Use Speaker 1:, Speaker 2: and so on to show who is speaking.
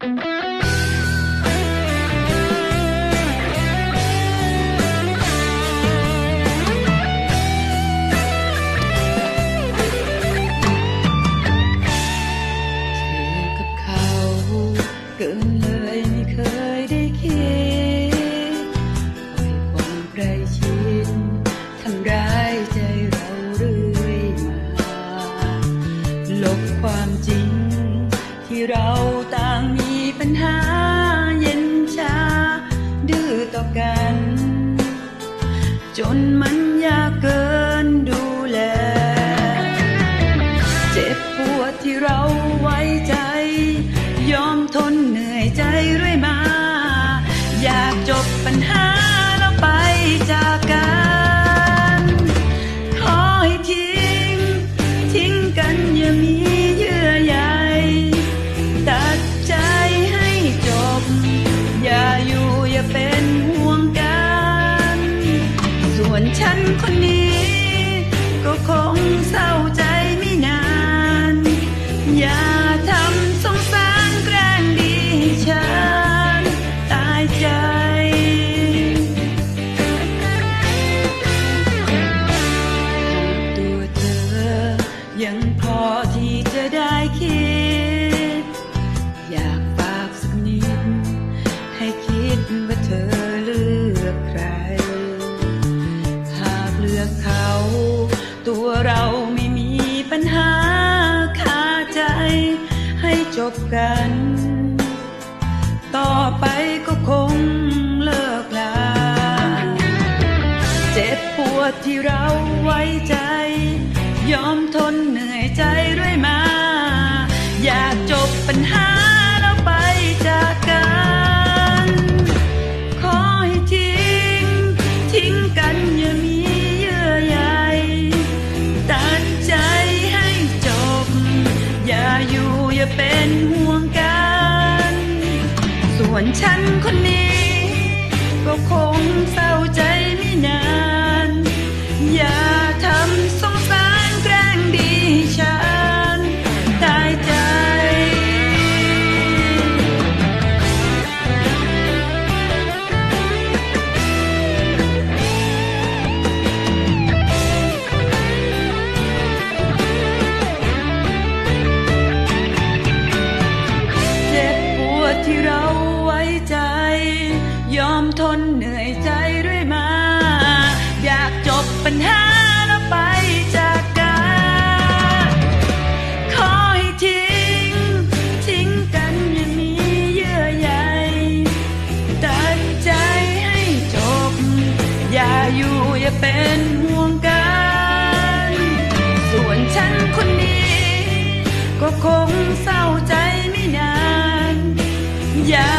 Speaker 1: เธอกับเขากินเลยไม่เคยได้คิดปล่อยความใกล้ชิดทำร้าย ต่อกัน จนมันยากเกินดูแล เจ็บปวดที่เราไว้ใจ ยอมทนเหนื่อยใจเรื่อยมา อยากจบปัญหาแล้วไปจาก คนนี้ ก็คงเศร้าใจ เราไม่มีปัญหาคาใจ ให้จบกัน ต่อไปก็คงเลิกลา เจ็บปวดที่เราไว้ใจ ยอมทนเหนื่อยใจเรื่อยมา อยากจบปัญหา วนฉันคนนี้ ก็คงเศร้าใจไม่นานอย่า หาแล้ไปจากกัน ขอให้ทิ้ง ทิ้งกันอย่ามีเยื่อใยตัดใจให้จบ อย่าอยู่อย่าเป็นห่วงกัน ส่วนฉันคนนี้ ก็คงเศร้าใจไม่นาน อย่า